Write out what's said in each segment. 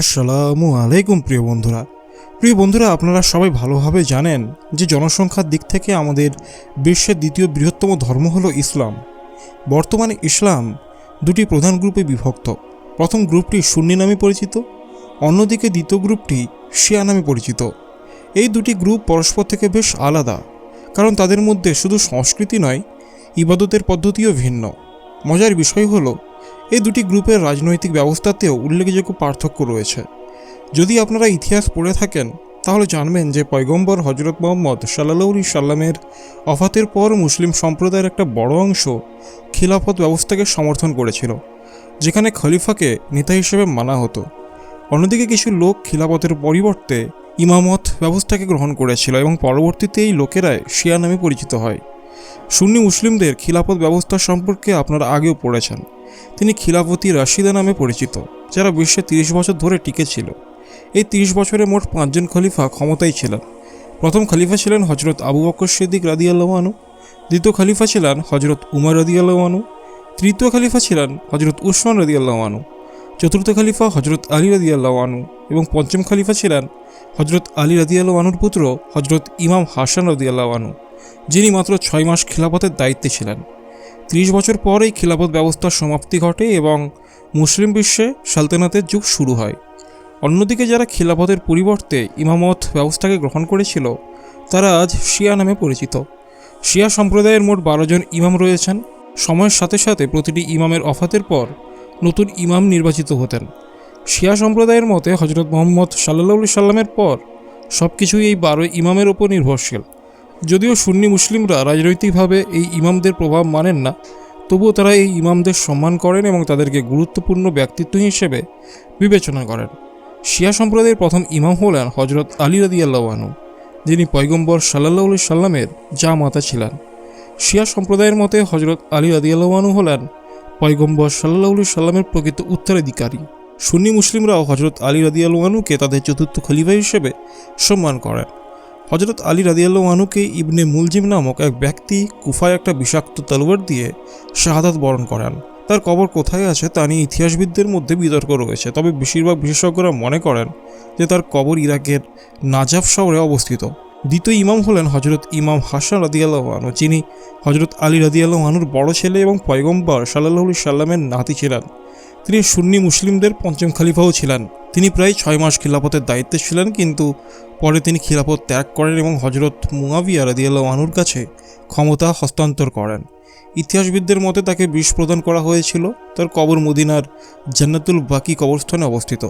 আসসালামু আলাইকুম, প্রিয় বন্ধুরা। প্রিয় বন্ধুরা, আপনারা সবাই ভালোভাবে জানেন যে জনসংখ্যার দিক থেকে আমাদের বিশ্বের দ্বিতীয় বৃহত্তম ধর্ম হলো ইসলাম। বর্তমানে ইসলাম দুটি প্রধান গ্রুপে বিভক্ত। প্রথম গ্রুপটি সুন্নি নামে পরিচিত, অন্যদিকে দ্বিতীয় গ্রুপটি শিয়া নামে পরিচিত। এই দুটি গ্রুপ পরস্পর থেকে বেশ আলাদা, কারণ তাদের মধ্যে শুধু সংস্কৃতি নয়, ইবাদতের পদ্ধতিও ভিন্ন। মজার বিষয় হলো এই দুটি গ্রুপের রাজনৈতিক ব্যবস্থাতেও উল্লেখযোগ্য পার্থক্য রয়েছে। যদি আপনারা ইতিহাস পড়ে থাকেন, তাহলে জানবেন যে পয়গম্বর হজরত মোহাম্মদ সাল্লাহলি সাল্লামের অফাতের পর মুসলিম সম্প্রদায়ের একটা বড় অংশ খিলাফত ব্যবস্থাকে সমর্থন করেছিল, যেখানে খলিফাকে নেতা হিসেবে মানা হতো। অন্যদিকে কিছু লোক খিলাফতের পরিবর্তে ইমামত ব্যবস্থাকে গ্রহণ করেছিল এবং পরবর্তীতে এই লোকেরাই শিয়া নামে পরিচিত হয়। সুন্নি মুসলিমদের খিলাফত ব্যবস্থা সম্পর্কে আপনারা আগেও পড়েছেন। তিনি খিলাফতি রাশিদা নামে পরিচিত, যারা বিশ্বে তিরিশ বছর ধরে টিকে ছিল। এই তিরিশ বছরে মোট পাঁচজন খলিফা ক্ষমতায় ছিলেন। প্রথম খলিফা ছিলেন হজরত আবু বকর সিদ্দিক রাদিয়াল্লাহানু দ্বিতীয় খলিফা ছিলেন হজরত উমর রাদিয়াল্লাহানু তৃতীয় খলিফা ছিলেন হজরত উসমান রাদিয়াল্লাহানু চতুর্থ খলিফা হজরত আলী রাদিয়াল্লাহানু এবং পঞ্চম খলিফা ছিলেন হজরত আলী রাদিয়াল্লাহানুর পুত্র হজরত ইমাম হাসান রাদিয়াল্লাহানু যিনি মাত্র ছয় মাস খিলাফতের দায়িত্বে ছিলেন। ত্রিশ বছর পর এই খিলাফত ব্যবস্থার সমাপ্তি ঘটে এবং মুসলিম বিশ্বে সালতানাতের যুগ শুরু হয়। অন্যদিকে যারা খিলাফতের পরিবর্তে ইমামত ব্যবস্থাকে গ্রহণ করেছিল, তারা আজ শিয়া নামে পরিচিত। শিয়া সম্প্রদায়ের মোট বারো জন ইমাম রয়েছেন। সময়ের সাথে সাথে প্রতিটি ইমামের অফাতের পর নতুন ইমাম নির্বাচিত হতেন। শিয়া সম্প্রদায়ের মতে হজরত মোহাম্মদ সাল্লাহ সাল্লামের পর সব কিছুই এই বারো ইমামের ওপর নির্ভরশীল। যদিও সুন্নি মুসলিমরা রাজনৈতিকভাবে এই ইমামদের প্রভাব মানেন না, তবুও তারা এই ইমামদের সম্মান করেন এবং তাদেরকে গুরুত্বপূর্ণ ব্যক্তিত্ব হিসেবে বিবেচনা করেন। শিয়া সম্প্রদায়ের প্রথম ইমাম হলেন হজরত আলী রাদিয়াল্লাহানু যিনি পয়গম্বর সাল্লাহ সাল্লামের যা মাতা ছিলেন। শিয়া সম্প্রদায়ের মতে হজরত আলী রাদিয়াল্লাহানু হলেন পয়গম্বর সাল্লাহ সাল্লামের প্রকৃত উত্তরাধিকারী। সুন্নি মুসলিমরাও হজরত আলী রাদিয়াল্লাহানুকে তাদের চতুর্থ খলিফা হিসেবে সম্মান করেন। হজরত আলী রাদিয়াল্লাহ আনুকে ইবনে মুলজিম নামক এক ব্যক্তি কুফায় একটা বিষাক্ত তলোয়ার দিয়ে শাহাদাত বরণ করান। তার কবর কোথায় আছে তা নিয়ে ইতিহাসবিদদের মধ্যে বিতর্ক রয়েছে। তবে বেশিরভাগ বিশেষজ্ঞরা মনে করেন যে তার কবর ইরাকের নাজাফ শহরে অবস্থিত। দ্বিতীয় ইমাম হলেন হজরত ইমাম হাসান রাদিয়াল্লাহ আনু যিনি হজরত আলী রাদিয়াল্লাহ আনুর বড় ছেলে এবং পয়গম্বর সাল্লাহ সাল্লামের নাতি ছিলেন। তিনি সুন্নি মুসলিমদের পঞ্চম খালিফাও ছিলেন। তিনি প্রায় ছয় মাস খিলাফতের দায়িত্বে ছিলেন, কিন্তু পরে তিনি খিলাফত ত্যাগ করেন এবং হজরত মুয়াবিয়া রাদিয়াল্লাহ আনুর কাছে ক্ষমতা হস্তান্তর করেন। ইতিহাসবিদদের মতে তাকে বিষ প্রদান করা হয়েছিল তার কবর মদিনার জান্নাতুল বাকি কবরস্থানে অবস্থিত।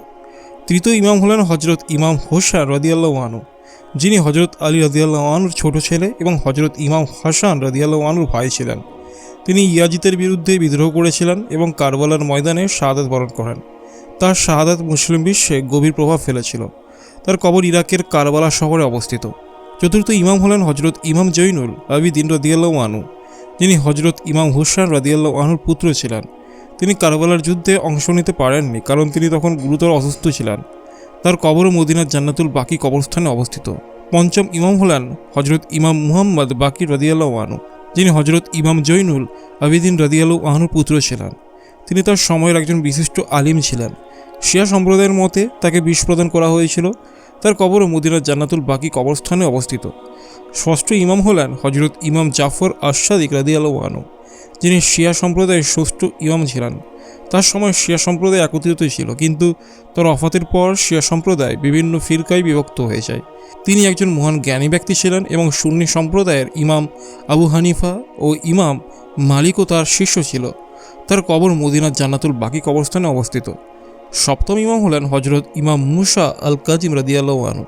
তৃতীয় ইমাম হলেন হজরত ইমাম হোসেন রাদিয়াল্লাহ আনু যিনি হজরত আলী রাদিয়াল্লাহ আনুর ছোট ছেলে এবং হজরত ইমাম হাসান রাদিয়াল্লাহ আনুর ভাই ছিলেন। তিনি ইয়াজিতের বিরুদ্ধে বিদ্রোহ করেছিলেন এবং কারবালার ময়দানে শাহাদাত বরণ করেন। তার শাহাদাত মুসলিম বিশ্বে গভীর প্রভাব ফেলেছিল। তার কবর ইরাকের কারবালা শহরে অবস্থিত। চতুর্থ ইমাম হলেন হজরত ইমাম জৈনুল আবিদিন রদিয়াল্লাহ আনু যিনি হজরত ইমাম হুসান রদিয়াল্লাহ আনুর পুত্র ছিলেন। তিনি কারবালার যুদ্ধে অংশ নিতে পারেননি, কারণ তিনি তখন গুরুতর অসুস্থ ছিলেন। তার কবর মদিনার জান্নাতুল বাকি কবরস্থানে অবস্থিত। পঞ্চম ইমাম হলেন হজরত ইমাম মুহাম্মদ বাকি রদিয়াল্লাহ আনু যিনি হজরত ইমাম জৈনুল আবিদিন রদিয়াল্লাহ আনুর পুত্র ছিলেন। তিনি তার সময়ের একজন বিশিষ্ট আলিম ছিলেন। শিয়া সম্প্রদায়ের মতে তাকে বিষ প্রদান করা হয়েছিল। তার কবর মদিনার জান্নাতুল বাকি কবরস্থানে অবস্থিত। ষষ্ঠ ইমাম হলেন হজরত ইমাম জাফর আশাদিক রাদিয়াল্লাহ আনু যিনি শিয়া সম্প্রদায়ের ষষ্ঠ ইমাম ছিলেন। তার সময় শিয়া সম্প্রদায় একত্রিত ছিল, কিন্তু তার অফাতের পর শিয়া সম্প্রদায় বিভিন্ন ফিরকায় বিভক্ত হয়ে যায়। তিনি একজন মহান জ্ঞানী ব্যক্তি ছিলেন এবং সুন্নি সম্প্রদায়ের ইমাম আবু হানিফা ও ইমাম মালিকও তার শিষ্য ছিল। তার কবর মদিনার জান্নাতুল বাকি কবরস্থানে অবস্থিত। সপ্তম ইমাম হলেন হজরত ইমাম মুসা আল কাজিম রাদিয়াল্লাহ আনু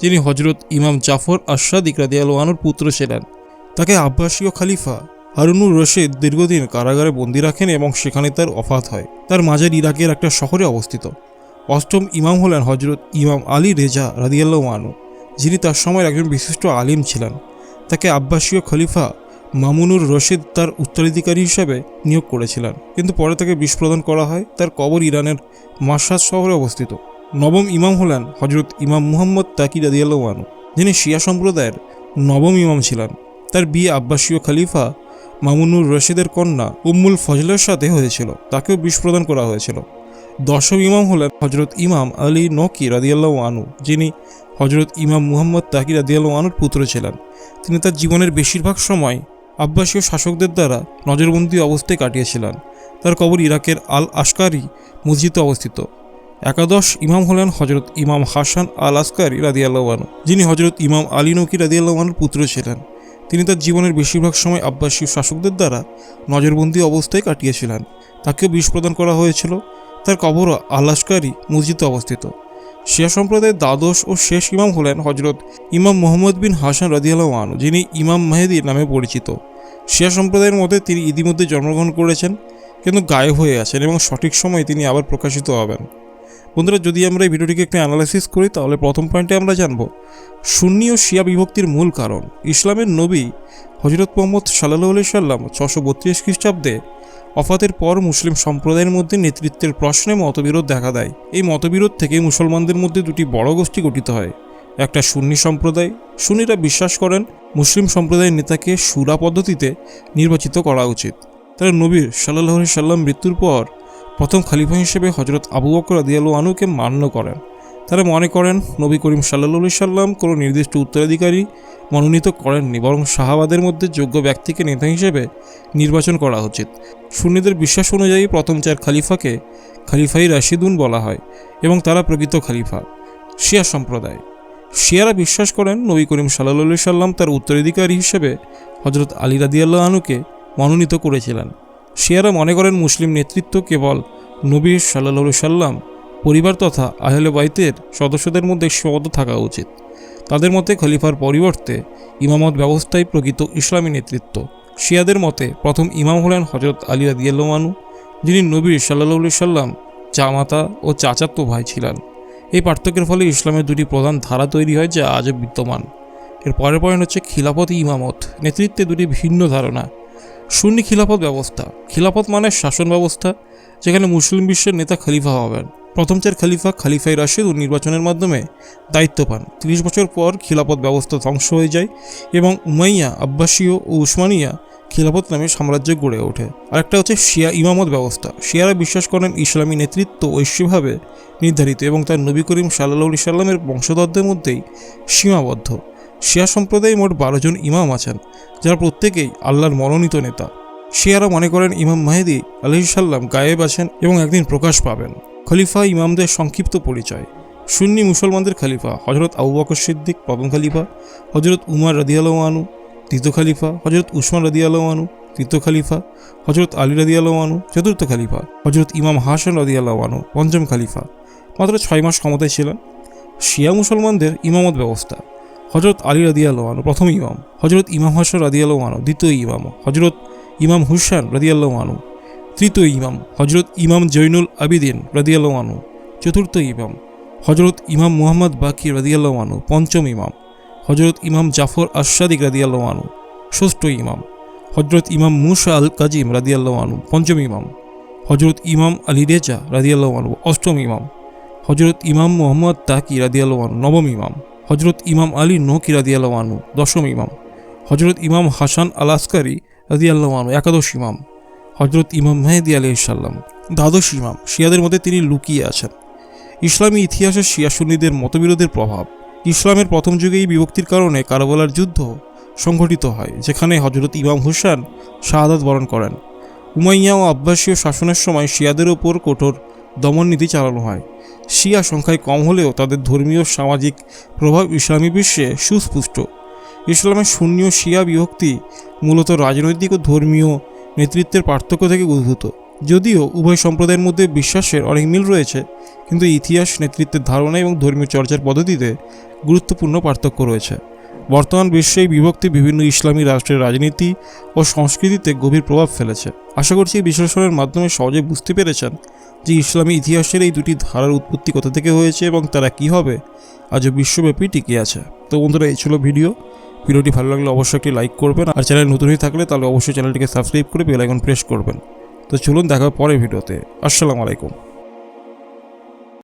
যিনি হজরত ইমাম জাফর আশাদিক রাদিয়াল্লাহ আনুর পুত্র ছিলেন। তাকে আব্বাসীয় খালিফা হারুনুর রশিদ দীর্ঘদিন কারাগারে বন্দি রাখেন এবং সেখানে তার অফাত হয়। তার মাঝের ইরাকের একটা শহরে অবস্থিত। অষ্টম ইমাম হলেন হজরত ইমাম আলী রেজা রাদিয়াল্লাহ আনু যিনি তার সময়ের একজন বিশিষ্ট আলিম ছিলেন। তাকে আব্বাসীয় খলিফা মামুনুর রশিদ তার উত্তরাধিকারী হিসাবে নিয়োগ করেছিলেন। কিন্তু পরে তাকে বিষ প্রদান করা হয়। তার কবর ইরানের মাসাদ শহরে অবস্থিত। নবম ইমাম হলেন হজরত ইমাম মুহাম্মদ তাকি রাদিয়াল্লাহু আনহু, যিনি শিয়া সম্প্রদায়ের নবম ইমাম ছিলেন। তার বিয়ে আব্বাসীয় খলিফা মামুনুর রশিদের কন্যা উম্মুল ফজলের সাথে হয়েছিল, তাকেও বিষ প্রদান করা হয়েছিল। দশম ইমাম হলেন হজরত ইমাম আলী নকি রাদিয়াল্লাহ আনু যিনি হজরত ইমাম মুহাম্মদ তাকি রাদিয়াল্লাহ আনুর পুত্র ছিলেন। তিনি তার জীবনের বেশিরভাগ সময় আব্বাসীয় শাসকদের দ্বারা নজরবন্দি অবস্থায় কাটিয়েছিলেন। তার কবর ইরাকের আল আশকারি মসজিদে অবস্থিত। একাদশ ইমাম হলেন হজরত ইমাম হাসান আল আসকারি রাদিয়াল্লাহানু যিনি হজরত ইমাম আলী নকি রাদিয়াল্লাহানুর পুত্র ছিলেন। তিনি তার জীবনের বেশিরভাগ সময় আব্বাসীয় শাসকদের দ্বারা নজরবন্দি অবস্থায় কাটিয়েছিলেন। তাকেও বিষ প্রদান করা হয়েছিল। তার কবর আল মসজিদে অবস্থিত। শিয়া সম্প্রদায়ের দ্বাদশ ও শেষ ইমাম হলেন হজরত ইমাম মোহাম্মদ বিন হাসান রাদিয়াল্লাহ আনু যিনি ইমাম মাহেদি নামে পরিচিত। শিয়া সম্প্রদায়ের মধ্যে তিনি ইতিমধ্যে জন্মগ্রহণ করেছেন, কিন্তু গায়েব হয়ে আছেন এবং সঠিক সময়ে তিনি আবার প্রকাশিত হবেন। বন্ধুরা, যদি আমরা এই ভিডিওটিকে একটু অ্যানালাইসিস করি, তাহলে প্রথম পয়েন্টে আমরা জানব, সুন্নি ও শিয়া বিভক্তির মূল কারণ। ইসলামের নবী হজরত মোহাম্মদ সাল্লাহ আলি সাল্লাম ছশো বত্রিশ খ্রিস্টাব্দে অফাতের পর মুসলিম সম্প্রদায়ের মধ্যে নেতৃত্বের প্রশ্নে মতবিরোধ দেখা দেয়। এই মতবিরোধ থেকে মুসলমানদের মধ্যে দুটি বড় গোষ্ঠী গঠিত হয়। একটা সুন্নি সম্প্রদায়, সুন্নিরা বিশ্বাস করেন মুসলিম সম্প্রদায়ের নেতাকে সুরা পদ্ধতিতে নির্বাচিত করা উচিত। তারা নবীর সাল্লাহ সাল্লাম মৃত্যুর পর প্রথম খালিফা হিসেবে হজরত আবু বকর আদিয়ালু আনুকে মান্য করেন। তারা মনে করেন, নবী করিম সাল্লাহ সাল্লাম কোনো নির্দিষ্ট উত্তরাধিকারী মনোনীত করেননি, বরং শাহাবাদের মধ্যে যোগ্য ব্যক্তিকে নেতা হিসেবে নির্বাচন করা উচিত। সুন্নিদের বিশ্বাস অনুযায়ী প্রথম চার খালিফাকে খালিফাই রাশিদুন বলা হয় এবং তারা প্রকৃত খালিফা, শিয়া সম্প্রদায়। শিয়ারা বিশ্বাস করেন, নবী করিম সাল্লাহ সাল্লাম তার উত্তরাধিকারী হিসেবে হজরত আলী রাদিয়াল্লাহ আনুকে মনোনীত করেছিলেন। শিয়ারা মনে করেন মুসলিম নেতৃত্ব কেবল নবী সাল্লাহ সাল্লাম, পরিবার তথা আহলে বাইতের সদস্যদের মধ্যে সীমাবদ্ধ থাকা উচিত। তাদের মতে খলিফার পরিবর্তে ইমামত ব্যবস্থাই প্রকৃত ইসলামী নেতৃত্ব। শিয়াদের মতে প্রথম ইমাম হলেন হজরত আলী আদিয়াল্লামানু যিনি নবী সাল্লাহ সাল্লাম জামাতা ও চাচাতো ভাই ছিলেন। এই পার্থক্যের ফলে ইসলামের দুটি প্রধান ধারা তৈরি হয় যা আজও বিদ্যমান। এর পরের পয়েন্ট হচ্ছে খিলাফত ইমামত নেতৃত্বে দুটি ভিন্ন ধারণা। সুন্নি খিলাফত ব্যবস্থা। খিলাফত মানে শাসন ব্যবস্থা, যেখানে মুসলিম বিশ্বের নেতা খলিফা হবেন। প্রথম চার খলিফা খালিফাই রাশিদ ও নির্বাচনের মাধ্যমে দায়িত্ব পান। তিরিশ বছর পর খিলাফত ব্যবস্থা ধ্বংস হয়ে যায় এবং উমাইয়া, আব্বাসীয় ও উসমানিয়া খিলাফত নামে সাম্রাজ্য গড়ে ওঠে। আরেকটা হচ্ছে শিয়া ইমামত ব্যবস্থা। শিয়ারা বিশ্বাস করেন ইসলামী নেতৃত্ব ঐশ্যভাবে নির্ধারিত এবং তার নবী করিম সাল্লাহ সাল্লামের বংশধরদের মধ্যেই সীমাবদ্ধ। শিয়া সম্প্রদায়ে মোট বারো জন ইমাম আছেন, যারা প্রত্যেকেই আল্লাহর মনোনীত নেতা। শিয়ারা মনে করেন ইমাম মাহেদি আলহিসাল্লাম গায়েব আছেন এবং একদিন প্রকাশ পাবেন। খলিফা ইমামদের সংক্ষিপ্ত পরিচয়। সুন্নি মুসলমানদের খলিফা হজরত আবু সিদ্দিক, প্রথম খলিফা হজরত উমার রাদি রাদিয়ালওয়ানু তৃতীয় খলিফা হজরত উসমান রাদিয়ালওয়ানু তৃতীয় খলিফা হজরত আলী রাদিয়ালওয়ানু চতুর্থ খলিফা হজরত ইমাম হাসান রাদি রাদিয়ালওয়ানু পঞ্চম খলিফা। মাত্র ছয় মাস ক্ষমতায় ছিলেন। শিয়া মুসলমানদের ইমামত ব্যবস্থা। হজরত আলী রাদিয়ালওয়ানু প্রথম ইমাম। হজরত ইমাম হাসর হাসান রাদিয়ালওয়ানু দ্বিতীয় ইমাম। হজরত ইমাম হুসান রাদিয়াল্লাহানু তৃতীয় ইমাম। হজরত ইমাম জৈনুল আবিদিন রাদিয়াল্লাহানু চতুর্থ ইমাম। হজরত ইমাম মুহাম্মদ বাকি রাদিয়াল্লাহানু পঞ্চম ইমাম। হজরত ইমাম জাফর আশাদিক রাদিয়াল্লাহানু ষষ্ঠ ইমাম। হজরত ইমাম মুসা আল কাজিম রাদিয়াল্লাহানু পঞ্চম ইমাম। হজরত ইমাম আলী রেজা রাদিয়াল্লাহানু অষ্টম ইমাম। হজরত ইমাম মোহাম্মদ তাকি রাদিয়াল্লাহানু নবম ইমাম। হজরত ইমাম আলী নকি রাদিয়াল্লাহানু দশম ইমাম। হজরত ইমাম হাসান আল আসকারি রাজি আল্লাহ একাদশ ইমাম। হজরত ইমাম মেহেদি আলি সাল্লাম দ্বাদশ ইমাম। শিয়াদের মধ্যে তিনি লুকিয়ে আছেন। ইসলামী ইতিহাসে শিয়া সুন্নিদের মতবিরোধের প্রভাব। ইসলামের প্রথম যুগে এই বিভক্তির কারণে কারাবলার যুদ্ধ সংঘটিত হয়, যেখানে হজরত ইমাম হুসান শাহাদাত বরণ করেন। উমাইয়া ও আব্বাসীয় শাসনের সময় শিয়াদের ওপর কঠোর দমননীতি চালানো হয়। শিয়া সংখ্যায় কম হলেও তাদের ধর্মীয়, সামাজিক প্রভাব ইসলামী বিশ্বে সুস্পষ্ট। ইসলামের শূন্য শিয়া বিভক্তি মূলত রাজনৈতিক ও ধর্মীয় নেতৃত্বের পার্থক্য থেকে উদ্ভূত। যদিও উভয় সম্প্রদায়ের মধ্যে বিশ্বাসের অনেক মিল রয়েছে, কিন্তু ইতিহাস, নেতৃত্বের ধারণা এবং ধর্মীয় চর্চার পদ্ধতিতে গুরুত্বপূর্ণ পার্থক্য রয়েছে। বর্তমান বিশ্বে বিভক্তি বিভিন্ন ইসলামী রাষ্ট্রের রাজনীতি ও সংস্কৃতিতে গভীর প্রভাব ফেলেছে। আশা করছি এই বিশ্লেষণের মাধ্যমে সহজে বুঝতে পেরেছেন যে ইসলামী ইতিহাসের এই দুটি ধারার উৎপত্তি কোথা থেকে হয়েছে এবং তারা কি হবে, আজও বিশ্বব্যাপী টিকে আছে। তো বন্ধুরা, এই ছিল ভিডিও। ভিডিওটি ভালো লাগলে অবশ্যই একটি লাইক করবেন আর চ্যানেল নতুন হয়ে থাকলে তাহলে অবশ্যই চ্যানেলটিকে সাবস্ক্রাইব করে বেল আইকন প্রেস করবেন। তো চলুন দেখা পরে ভিডিওতে। আসসালামু আলাইকুম।